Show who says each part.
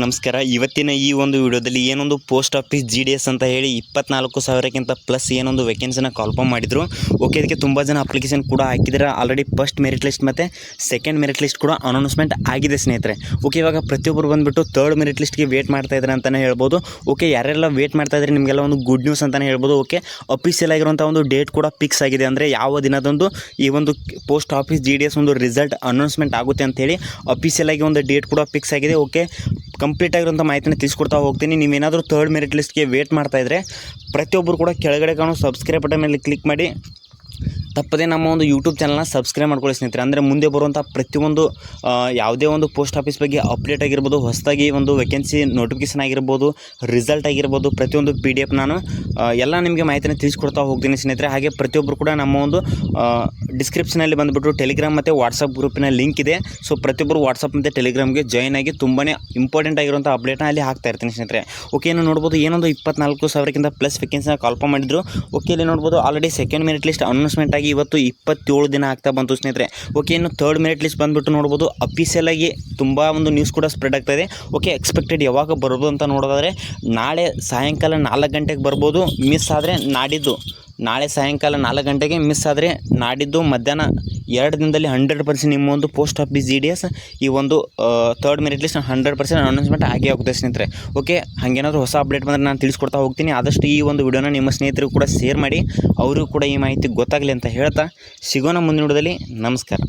Speaker 1: ನಮಸ್ಕಾರ. ಇವತ್ತಿನ ಈ ಒಂದು ವಿಡಿಯೋದಲ್ಲಿ ಏನೊಂದು post office G D S ಅಂತ ಹೇಳಿ ಇಪ್ಪತ್ನಾಲ್ಕು ಸಾವಿರಕ್ಕಿಂತ ಪ್ಲಸ್ ಏನೊಂದು ವೇಕೆನ್ಸಿನ ಕಾಲ್ಫಾರ್ಮ್ ಮಾಡಿದರು. ಓಕೆ ಇದಕ್ಕೆ ತುಂಬ ಜನ ಅಪ್ಲಿಕೇಶನ್ ಕೂಡ ಹಾಕಿದ್ದಾರೆ. ಆಲ್ರೆಡಿ ಫಸ್ಟ್ ಮೆರಿಟ್ ಲಿಸ್ಟ್ ಮತ್ತು ಸೆಕೆಂಡ್ ಮೆರಿಟ್ ಲಿಸ್ಟ್ ಕೂಡ ಅನೌನ್ಸ್ಮೆಂಟ್ ಆಗಿದೆ ಸ್ನೇಹಿತರೆ. ಓಕೆ ಇವಾಗ ಪ್ರತಿಯೊಬ್ಬರು ಬಂದುಬಿಟ್ಟು ತರ್ಡ್ ಮೆರಿಟ್ ಲಿಸ್ಟ್ಗೆ ವೇಟ್ ಮಾಡ್ತಾ ಇದ್ದಾರೆ ಅಂತಲೇ ಹೇಳ್ಬೋದು. ಓಕೆ ಯಾರೆಲ್ಲ ವೇಟ್ ಮಾಡ್ತಾ ಇದ್ದಾರೆ ನಿಮಗೆಲ್ಲ ಒಂದು ಗುಡ್ ನ್ಯೂಸ್ ಅಂತಲೇ ಹೇಳ್ಬೋದು. ಓಕೆ ಅಫಿಷಿಯಲ್ ಆಗಿರುವಂಥ ಒಂದು ಡೇಟ್ ಕೂಡ ಫಿಕ್ಸ್ ಆಗಿದೆ. ಅಂದರೆ ಯಾವ ದಿನದಂದು ಈ ಒಂದು ಪೋಸ್ಟ್ ಆಫೀಸ್ ಜಿ ಡಿ ಒಂದು ರಿಸಲ್ಟ್ ಅನೌನ್ಸ್ಮೆಂಟ್ ಆಗುತ್ತೆ ಅಂತೇಳಿ ಅಫಿಷಿಯಲ್ ಆಗಿ ಒಂದು ಡೇಟ್ ಕೂಡ ಫಿಕ್ಸ್ ಆಗಿದೆ. ಓಕೆ ಕಂಪ್ಲೀಟ್ ಆಗಿರುವಂಥ ಮಾಹಿತಿನ ತಿಳಿಸ್ಕೊಡ್ತಾ ಹೋಗ್ತೀನಿ. ನೀವೇನಾದರೂ ಥರ್ಡ್ ಮೆರಿಟ್ ಲಿಸ್ಟ್ಗೆ ವೇಟ್ ಮಾಡ್ತಾ ಇದ್ದರೆ ಪ್ರತಿಯೊಬ್ಬರು ಕೂಡ ಕೆಳಗಡೆ ಕಾಣೋ ಸಬ್ಸ್ಕ್ರೈಬ್ ಬಟನ್ ಮೇಲೆ ಕ್ಲಿಕ್ ಮಾಡಿ. ತಪ್ಪದೇ ನಮ್ಮ ಒಂದು ಯೂಟ್ಯೂಬ್ ಚಾನಲ್ನ ಸಬ್ಸ್ಕ್ರೈಬ್ ಮಾಡ್ಕೊಳ್ಳಿ ಸ್ನೇಹಿತರೆ. ಅಂದರೆ ಮುಂದೆ ಬರುವಂಥ ಪ್ರತಿಯೊಂದು ಯಾವುದೇ ಒಂದು ಪೋಸ್ಟ್ ಆಫೀಸ್ ಬಗ್ಗೆ ಅಪ್ಡೇಟ್ ಆಗಿರ್ಬೋದು, ಹೊಸದಾಗಿ ಒಂದು ವೇಕೆನ್ಸಿ ನೋಟಿಫಿಕೇಷನ್ ಆಗಿರ್ಬೋದು ರಿಸಲ್ಟ್ ಆಗಿರ್ಬೋದು, ಪ್ರತಿಯೊಂದು ಪಿ ಡಿ ಎಫ್ ನಾನು ಎಲ್ಲ ನಿಮಗೆ ಮಾಹಿತಿನ ತಿಳಿಸ್ಕೊಡ್ತಾ ಹೋಗ್ತೀನಿ ಸ್ನೇಹಿತರೆ. ಹಾಗೆ ಪ್ರತಿಯೊಬ್ಬರು ಕೂಡ ನಮ್ಮ ಒಂದು ಡಿಸ್ಕ್ರಿಪ್ಷನಲ್ಲಿ ಬಂದುಬಿಟ್ಟು ಟೆಲಿಗ್ರಾಮ್ ಮತ್ತು ವಾಟ್ಸಪ್ ಗ್ರೂಪಿನ ಲಿಂಕ್ ಇದೆ. ಸೊ ಪ್ರತಿಯೊಬ್ಬರು ವಾಟ್ಸಪ್ ಮತ್ತು ಟೆಲಿಗ್ರಾಮ್ಗೆ ಜಾಯ್ನ್ ಆಗಿ ತುಂಬಾ ಇಂಪಾರ್ಟೆಂಟ್ ಆಗಿರುವಂಥ ಅಪ್ಡೇಟ್ನ ಅಲ್ಲಿ ಹಾಕ್ತಾ ಇರ್ತೀನಿ ಸ್ನೇಹಿತರೆ. ಓಕೆ ಇನ್ನು ನೋಡ್ಬೋದು ಏನೊಂದು ಇಪ್ಪತ್ನಾಲ್ಕು ಸಾವಿರಕ್ಕಿಂತ ಪ್ಲಸ್ ವೇಕೆನ್ಸಿನ ಕಾಲ್ಫಾರ್ಮ್ ಮಾಡಿದ್ರು. ಓಕೆ ಇಲ್ಲಿ ನೋಡ್ಬೋದು already second merit list announcement ಆಗಿ ಇವತ್ತು ಇಪ್ಪತ್ತೇಳು ದಿನ ಆಗ್ತಾ ಬಂತು ಸ್ನೇಹಿತರೆ. ಓಕೆ ಇನ್ನು ಥರ್ಡ್ ಮೆರಿಟ್ ಲಿಸ್ಟ್ ಬಂದುಬಿಟ್ಟು ನೋಡ್ಬೋದು. ಆಗಿ ತುಂಬ ಒಂದು ನ್ಯೂಸ್ ಕೂಡ ಸ್ಪ್ರೆಡ್ ಆಗ್ತಾ ಇದೆ. ಓಕೆ ಎಕ್ಸ್ಪೆಕ್ಟೆಡ್ ಯಾವಾಗ ಬರ್ಬೋದು ಅಂತ ನೋಡೋದಾದರೆ, ನಾಳೆ ಸಾಯಂಕಾಲ ನಾಲ್ಕು ಗಂಟೆಗೆ ಬರ್ಬೋದು. ಮಿಸ್ ಆದರೆ ನಾಡಿದ್ದು. ನಾಳೆ ಸಾಯಂಕಾಲ ನಾಲ್ಕು ಗಂಟೆಗೆ ಮಿಸ್ ಆದರೆ ನಾಡಿದ್ದು ಮಧ್ಯಾಹ್ನ ಎರಡು ದಿನದಲ್ಲಿ ಹಂಡ್ರೆಡ್ ಪರ್ಸೆಂಟ್ ನಿಮ್ಮ ಒಂದು post office G D S ಈ ಒಂದು third merit list hundred percent announcement ಆಗೇ ಆಗುತ್ತೆ ಸ್ನೇಹಿತರೆ. ಓಕೆ ಹಾಗೇನಾದರೂ ಹೊಸ ಅಪ್ಡೇಟ್ ಬಂದರೆ ನಾನು ತಿಳಿಸ್ಕೊಡ್ತಾ ಹೋಗ್ತೀನಿ. ಆದಷ್ಟು ಈ ಒಂದು ವಿಡಿಯೋನ ನಿಮ್ಮ ಸ್ನೇಹಿತರಿಗೂ ಕೂಡ ಶೇರ್ ಮಾಡಿ, ಅವರಿಗೂ ಕೂಡ ಈ ಮಾಹಿತಿ ಗೊತ್ತಾಗಲಿ ಅಂತ ಹೇಳ್ತಾ, ಸಿಗೋಣ ಮುಂದಿನ ವಿಡಿಯೋದಲ್ಲಿ ನಮಸ್ಕಾರ.